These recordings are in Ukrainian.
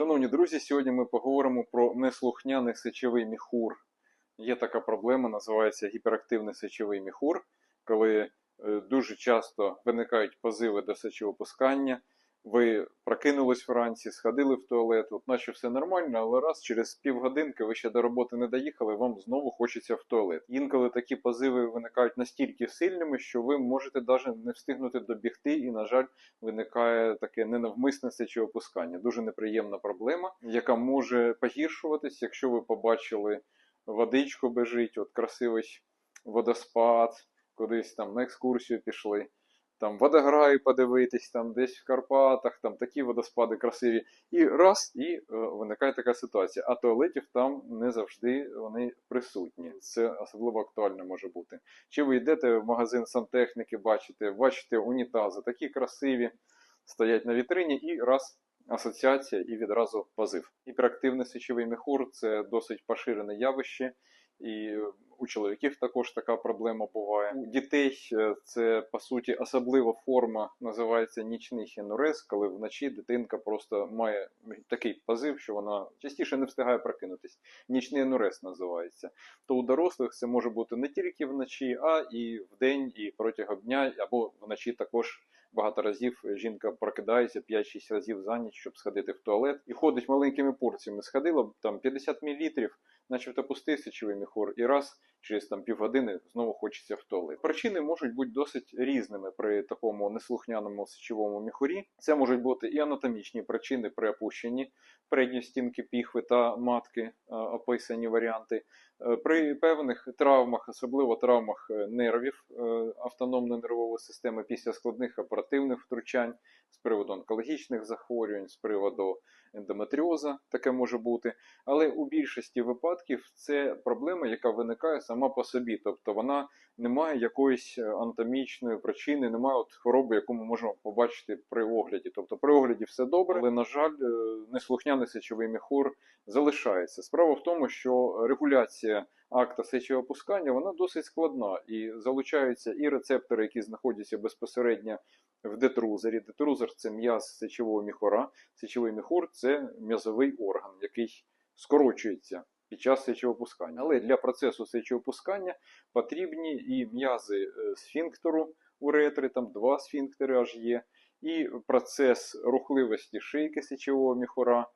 Шановні друзі, сьогодні ми поговоримо про неслухняний сечовий міхур. Є така проблема, називається гіперактивний сечовий міхур, коли е, дуже часто виникають позиви до сечовипускання. Ви прокинулись вранці, сходили в туалет, от наче все нормально, але раз через півгодинки ви ще до роботи не доїхали, вам знову хочеться в туалет. Інколи такі позиви виникають настільки сильними, що ви можете навіть не встигнути добігти, і, на жаль, виникає таке ненавмисне сечовипускання. Дуже неприємна проблема, яка може погіршуватись, якщо ви побачили водичку бежить, от красивий водоспад, кудись там на екскурсію пішли. Там водограї подивитись, там десь в Карпатах, там такі водоспади красиві. І раз, і е, виникає така ситуація. А туалетів там не завжди вони присутні. Це особливо актуально може бути. Чи ви йдете в магазин сантехніки, бачите, бачите унітази, такі красиві, стоять на вітрині, і раз асоціація, і відразу позив. Гіперактивний сечовий міхур це досить поширене явище. І у чоловіків також така проблема буває. У дітей е, це по суті особлива форма, називається нічний хенурез, коли вночі дитинка просто має такий позив, що вона частіше не встигає прокинутись. Нічний енурез називається. То у дорослих це може бути не тільки вночі, а і вдень, і протягом дня, або вночі також. Багато разів жінка прокидається 5-6 разів за ніч, щоб сходити в туалет, і ходить маленькими порціями. Сходила там 50 мл, начебто пустий сечовий міхур, і раз через там півгодини знову хочеться в туалет. Причини можуть бути досить різними при такому неслухняному сечовому міхурі. Це можуть бути і анатомічні причини при опущенні передньої стінки піхви та матки, е, описані варіанти. Е, При певних травмах, особливо травмах е, нервів автономної нервової системи після складних оперативних втручань з приводу онкологічних захворювань, з приводу ендометріоза, таке може бути. Але у більшості випадків це проблема, яка виникає сама по собі, тобто вона не має якоїсь е, анатомічної причини, немає от хвороби, яку ми можемо побачити при огляді. Тобто при огляді все добре, але на жаль, е, неслухняний сечовий міхур залишається. Справа в тому, що регуляція акта сечовипускання вона досить складна і залучаються і рецептори, які знаходяться безпосередньо в детрузері. Детрузер це м'яз сечового міхура. Сечовий міхур це м'язовий орган, який скорочується під час сечовипускання. Але для процесу сечовипускання потрібні і м'язи е, сфінктеру уретри, там два сфінктери аж є, і процес рухливості шийки сечового міхура,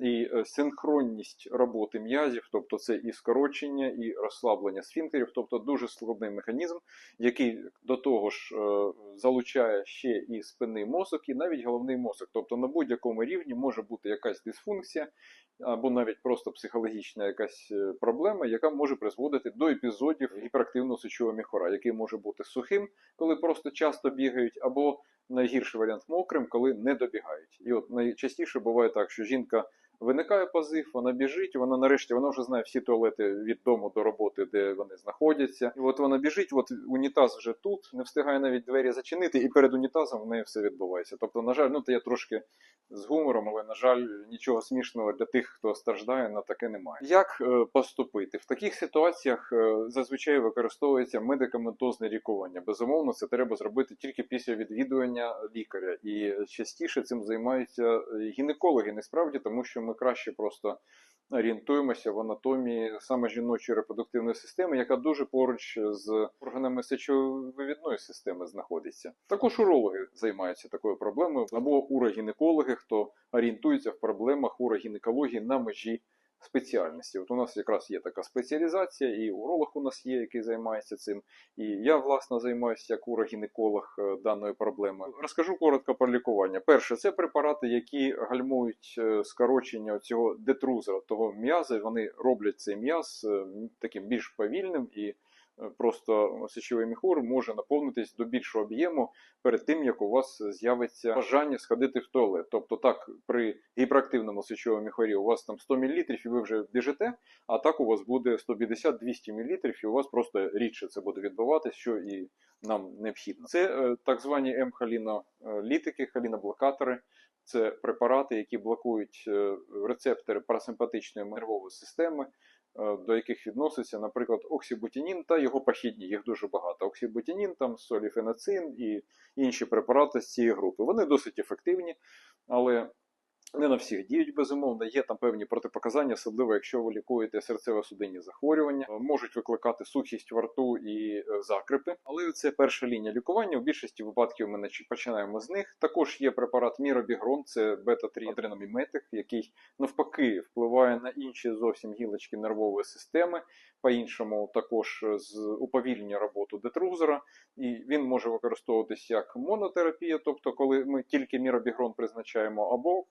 і е, синхронність роботи м'язів, тобто це і скорочення, і розслаблення сфінктерів, тобто дуже складний механізм, який до того ж е, залучає ще і спинний мозок, і навіть головний мозок. Тобто на будь-якому рівні може бути якась дисфункція, або навіть просто психологічна якась е, проблема, яка може призводити до епізодів гіперактивного сечового міхура, який може бути сухим, коли просто часто бігають, або найгірший варіант мокрим, коли не добігають. І от найчастіше буває так, що жінка. Виникає позив, вона біжить, вона нарешті вона вже знає всі туалети від дому до роботи, де вони знаходяться. І от вона біжить, от унітаз вже тут, не встигає навіть двері зачинити, і перед унітазом в неї все відбувається. Тобто, на жаль, ну то я трошки з гумором, але на жаль, нічого смішного для тих, хто страждає, на таке немає. Як е, поступити? В таких ситуаціях е, зазвичай використовується медикаментозне лікування. Безумовно, це треба зробити тільки після відвідування лікаря. І частіше цим займаються гінекологи, насправді, тому що ми краще просто орієнтуємося в анатомії саме жіночої репродуктивної системи, яка дуже поруч з органами сечовивідної системи знаходиться. Також урологи займаються такою проблемою, або урогінекологи, хто орієнтується в проблемах урогінекології на межі спеціальності. От у нас якраз є така спеціалізація, і уролог у нас є, який займається цим. І я, власне, займаюся як урогінеколог е, даною проблемою. Розкажу коротко про лікування. Перше, це препарати, які гальмують е, скорочення цього детрузера, того м'яза. Вони роблять цей м'яз е, таким більш повільним і. Е, Просто сечовий міхур може наповнитись до більшого об'єму перед тим, як у вас з'явиться бажання сходити в туалет. Тобто, так, при гіперактивному сечовому міхурі у вас там 100 мл і ви вже біжите, а так у вас буде 150-200 мл, і у вас просто рідше це буде відбуватися, що і нам необхідно. Це е, так звані М-холінолітики, холіноблокатори. Це препарати, які блокують е, рецептори парасимпатичної нервової системи, е, до яких відноситься, наприклад, оксибутінін та його похідні. Їх дуже багато. Оксібутінін, там соліфенацин і інші препарати з цієї групи. Вони досить ефективні, але Не на всіх діють безумовно. Є там певні протипоказання, особливо якщо ви лікуєте серцево-судинні захворювання, Е, можуть викликати сухість во рту і е, закрипи. Але це перша лінія лікування. У більшості випадків ми починаємо з них. Також є препарат Міробігрон, це бета-3 адреноміметик, який навпаки впливає на інші зовсім гілочки нервової системи. По-іншому також з уповільнення роботу детрузера, і він може використовуватись як монотерапія, тобто коли ми тільки міробігрон призначаємо, або е,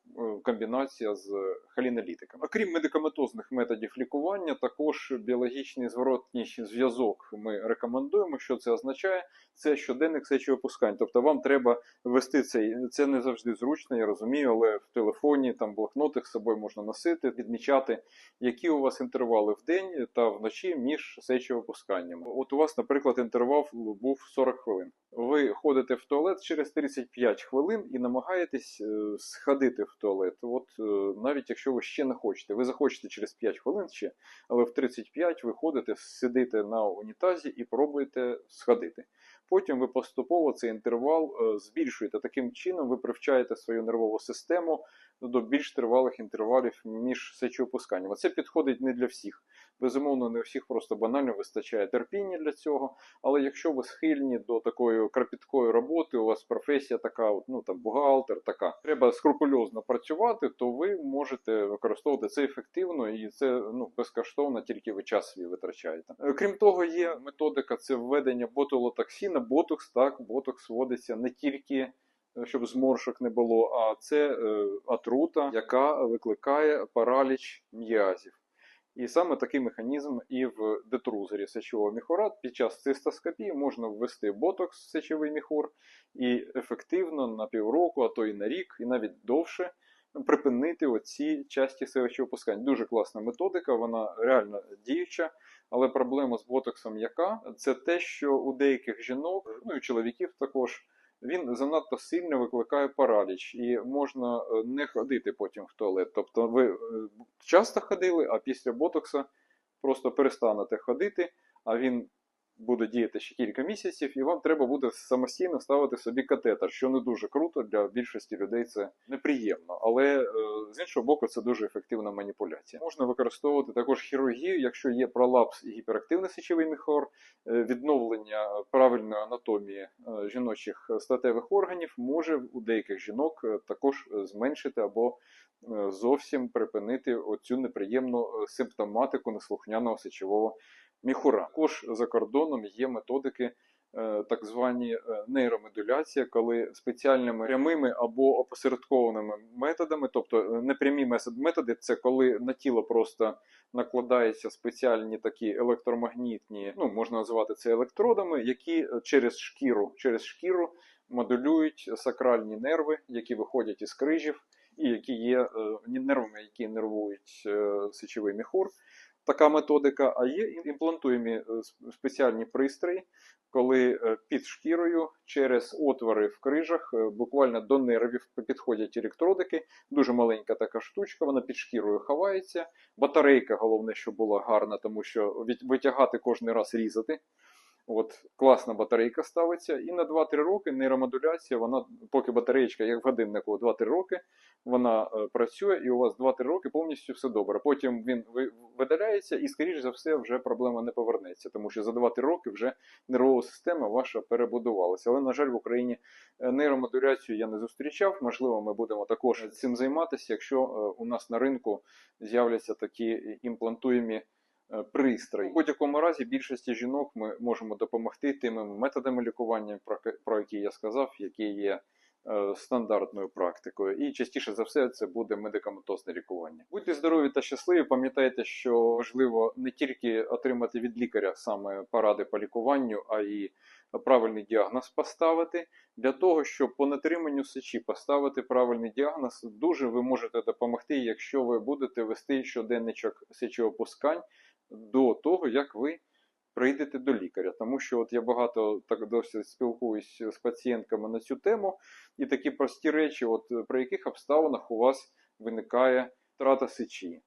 комбінація з холінолітиками. Окрім медикаментозних методів лікування, також біологічний зворотній зв'язок ми рекомендуємо. Що це означає? Це щоденник сечовипускань. Тобто вам треба вести цей. Це не завжди зручно, я розумію, але в телефоні там блокнотик з собою можна носити, відмічати, які у вас інтервали в день та вночі між сечовипусканнями. От у вас, наприклад, інтервал був 40 хвилин. Ви ходите в туалет через 35 хвилин і намагаєтесь е, сходити в туалет. От е, навіть якщо ви ще не хочете, ви захочете через 5 хвилин ще, але в 35 ви ходите, сидите на унітазі і пробуєте сходити. Потім ви поступово цей інтервал е, збільшуєте. Таким чином ви привчаєте свою нервову систему до більш тривалих інтервалів між сечовипусканнями. Це підходить не для всіх. Безумовно, не у всіх просто банально вистачає терпіння для цього. Але якщо ви схильні до такої кропіткої роботи, у вас професія така, ну там бухгалтер, така, треба скрупульозно працювати, то ви можете використовувати це ефективно і це ну безкоштовно, тільки ви час свій витрачаєте. Е, Крім того, є методика це введення ботулотоксина. Ботокс так, ботокс вводиться не тільки. Щоб зморшок не було, а це е, отрута, яка викликає параліч м'язів. І саме такий механізм і в детрузері сечового міхура під час цистоскопії можна ввести ботокс в сечовий міхур і ефективно на півроку, а то і на рік, і навіть довше припинити оці часті сечовипускань. Дуже класна методика, вона реально діюча. Але проблема з ботоксом яка? Це те, що у деяких жінок, ну і чоловіків також, він занадто сильно викликає параліч, і можна е, не ходити потім в туалет. Тобто ви е, часто ходили, а після ботокса просто перестанете ходити, а він буде діяти ще кілька місяців, і вам треба буде самостійно ставити собі катетер, що не дуже круто для більшості людей. Це неприємно, але е, з іншого боку, це дуже ефективна маніпуляція. Можна використовувати також хірургію, якщо є пролапс і гіперактивний сечовий міхор, е, відновлення правильної анатомії е, жіночих статевих органів може у деяких жінок е, також е, зменшити або е, зовсім припинити оцю неприємну е, симптоматику неслухняного сечового міхура. Також за кордоном є методики. е, Так звані е, нейромодуляція, коли спеціальними прямими або опосередкованими методами, тобто е, непрямі методи, це коли на тіло просто накладаються спеціальні такі електромагнітні, ну можна називати це електродами, які через шкіру, через шкіру модулюють сакральні нерви, які виходять із крижів, і які є нервами, які нервують сечовий міхур. Така методика, а є імплантуємі е, спеціальні пристрої, коли е, під шкірою через отвори в крижах е, буквально до нервів підходять електродики. Дуже маленька така штучка, вона під шкірою ховається. Батарейка, головне, щоб була гарна, тому що витягати кожен раз різати. От класна батарейка ставиться, і на 2-3 роки нейромодуляція, вона, поки батареєчка, як в годиннику, 2-3 роки, вона е, працює, і у вас 2-3 роки повністю все добре. Потім він ви- видаляється, і, скоріш за все, вже проблема не повернеться, тому що за 2-3 роки вже нервова система ваша перебудувалася. Але, на жаль, в Україні е, нейромодуляцію я не зустрічав. Можливо, ми будемо також цим займатися, якщо е, у нас на ринку з'являться такі імплантуємі пристрої. У будь-якому разі більшості жінок ми можемо допомогти тими методами лікування, про, які я сказав, які є е, стандартною практикою. І частіше за все це буде медикаментозне лікування. Будьте здорові та щасливі. Пам'ятайте, що важливо не тільки отримати від лікаря саме поради по лікуванню, а й правильний діагноз поставити. Для того, щоб по нетриманню сечі поставити правильний діагноз, дуже ви можете допомогти, якщо ви будете вести щоденничок сечовипускань до того, як ви прийдете до лікаря. Тому що от я багато так досить спілкуюсь з пацієнтками на цю тему, і такі прості речі, от при яких обставинах у вас виникає втрата сечі.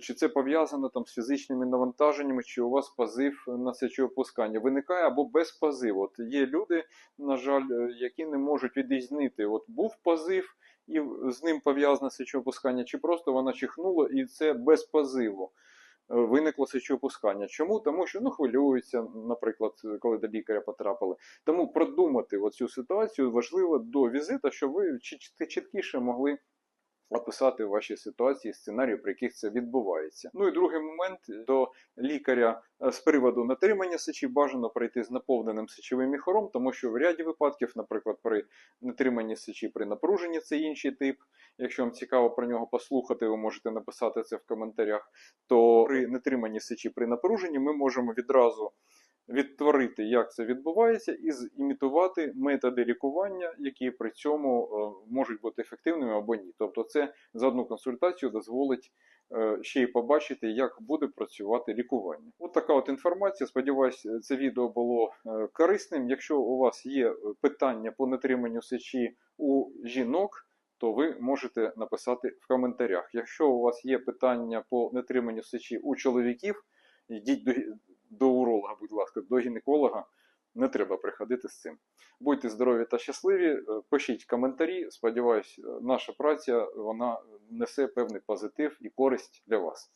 Чи це пов'язано там з фізичними навантаженнями, чи у вас позив на сечовипускання виникає або без позиву. От є люди, на жаль, які не можуть відрізнити. От був позив і з ним пов'язане сечовипускання, чи просто вона чихнула і це без позиву виникло сечовипускання. Чому? Тому що ну, хвилюються, наприклад, коли до лікаря потрапили. Тому продумати оцю ситуацію важливо до візита, щоб ви чіт- чіткіше могли описати ваші ситуації, сценарії, при яких це відбувається. Ну і другий момент до лікаря е, з приводу натримання сечі бажано прийти з наповненим сечовим міхором, тому що в ряді випадків, наприклад, при нетриманні сечі при напруженні це інший тип. Якщо вам цікаво про нього послухати, ви можете написати це в коментарях. То при нетриманні сечі при напруженні ми можемо відразу відтворити, як це відбувається, і зімітувати методи лікування, які при цьому е, можуть бути ефективними або ні. Тобто, це за одну консультацію дозволить е, ще й побачити, як буде працювати лікування. От така от інформація. Сподіваюсь, це відео було е, корисним. Якщо у вас є питання по нетриманню сечі у жінок, то ви можете написати в коментарях. Якщо у вас є питання по нетриманню сечі у чоловіків, йдіть до, до уролога, будь ласка, до гінеколога. Не треба приходити з цим. Будьте здорові та щасливі. е, Пишіть коментарі. Сподіваюсь, е, наша праця вона несе певний позитив і користь для вас.